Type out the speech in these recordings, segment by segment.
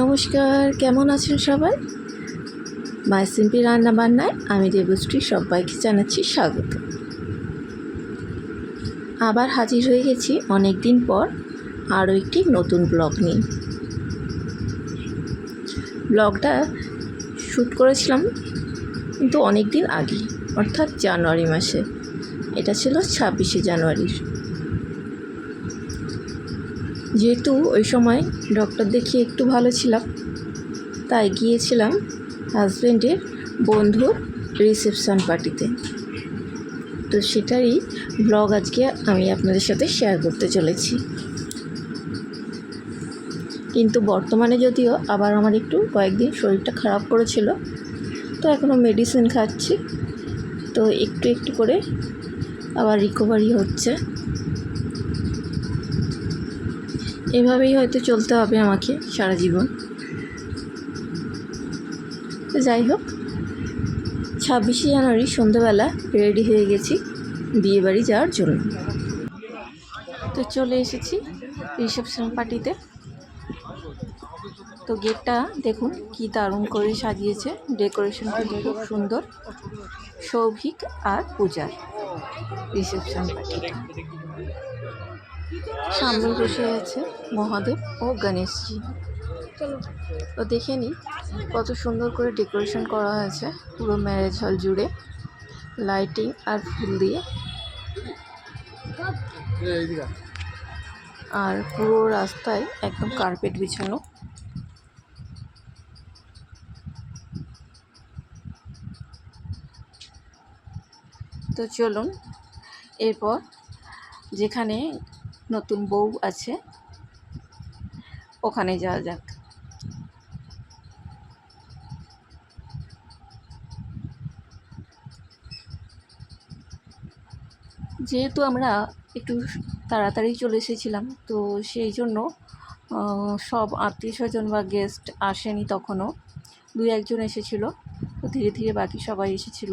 নমস্কার, কেমন আছেন সবাই? মাই সিম্পি রান্না বান্নায় আমি দেবশ্রী, সবাইকে জানাচ্ছি স্বাগত। আবার হাজির হয়ে গেছি অনেক দিন পর আরও একটি নতুন ব্লগ নিয়ে। ব্লগটা শ্যুট করেছিলাম কিন্তু অনেক দিন আগে, অর্থাৎ জানুয়ারি মাসে। এটা ছিল ছাব্বিশে জানুয়ারির। যেহেতু ওই সময় ডক্টর দেখিয়ে একটু ভালো ছিলাম, তাই গিয়েছিলাম হাজব্যান্ডের বন্ধুর রিসেপশন পার্টিতে। তো সেটারই ব্লগ আজকে আমি আপনাদের সাথে শেয়ার করতে চলেছি। কিন্তু বর্তমানে যদিও আবার আমার একটু কয়েকদিন শরীরটা খারাপ করেছিল, তো এখনও মেডিসিন খাচ্ছি, তো একটু একটু করে আবার রিকভারি হচ্ছে। এভাবেই হয়তো চলতে হবে আমাকে সারা জীবন। তো যাই হোক, ছাব্বিশে জানুয়ারি সন্ধ্যাবেলা রেডি হয়ে গেছি বিয়েবাড়ি যাওয়ার জন্য। তো চলে এসেছি রিসেপশন পার্টিতে। তো গেটটা দেখুন কি দারুণ করে সাজিয়েছে। ডেকোরেশন খুব সুন্দর। সৌভিক আর পূজার রিসেপশন পার্টিটা সামনে বসে আছে মহাদেব ও গণেশজি। তো দেখে নিই কত সুন্দর করে ডেকোরেশন করা হয়েছে, পুরো ম্যারেজ হল জুড়ে, লাইটিং আর ফুল দিয়ে। আর পুরো রাস্তায় একদম কার্পেট বিছানো। তো চলুন, এরপর যেখানে নতুন বউ আছে। ওখানে যাওয়া যাক। যেহেতু আমরা একটু তাড়াতাড়ি চলে এসেছিলাম, তো সেই জন্য সব আত্মীয় স্বজন বা গেস্ট আসেনি তখনও। দুই একজন এসেছিল, তো ধীরে ধীরে বাকি সবাই এসেছিল।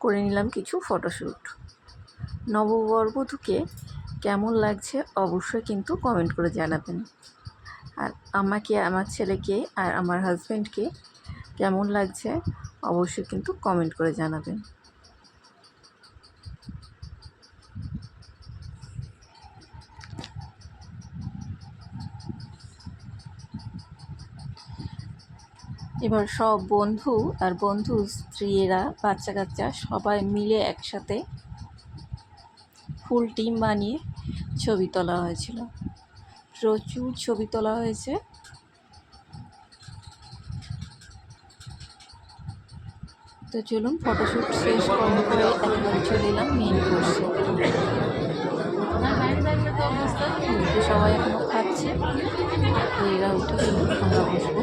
করে নিলাম কিছু ফটোশ্যুট নববরবধূকে কেমন লাগছে অবশ্যই কিন্তু কমেন্ট করে জানাবেন। আর আমাকে, আমার ছেলেকে আর আমার হাজব্যান্ডকে কেমন লাগছে অবশ্যই কিন্তু কমেন্ট করে জানাবেন। এবার সব বন্ধু আর বন্ধু স্ত্রীরা বাচ্চা কাচ্চা সবাই মিলে একসাথে ফুল টিম বানিয়ে ছবি তোলা হয়েছিল। প্রচুর ছবি তোলা হয়েছে। তো চলুন ফটোশ্যুট শেষ করার পরে একবার চলে এলাম মেন কোর্সে সবাই এখনও খাচ্ছে। এরা উঠে আমরা বসবো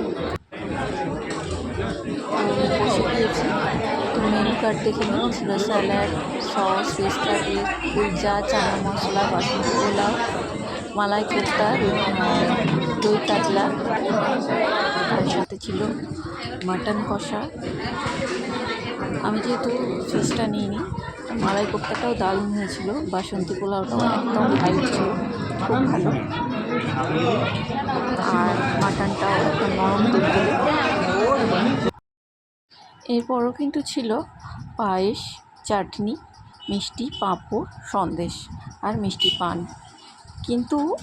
তো বসে গিয়েছি তো কার্ড দেখে নিই ছিল salad, sauce fish curry pizza chana masala basanti pulao, malai kofta দই কাতলা, তার সাথে ছিল মাটন কষা। আমি যেহেতু ফিশটা নিইনি, মালাই কোফতাটাও দারুণ হয়েছিল বাসন্তী পোলাওটাও একদম ভালো ছিল, খুব ভালো। আর মাটনটাও একদম নরম তুলতুলে এরপরও কিন্তু ছিল পায়েস, চাটনি, মিষ্টি, পাঁপড়, সন্দেশ আর মিষ্টি পান। কিন্তু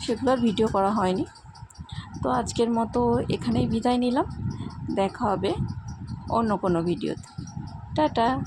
সেগুলো আর ভিডিও করা হয়নি। তো আজকের মতো এখানেই বিদায় নিলাম। দেখা হবে অন্য কোনো ভিডিওতে। টাটা!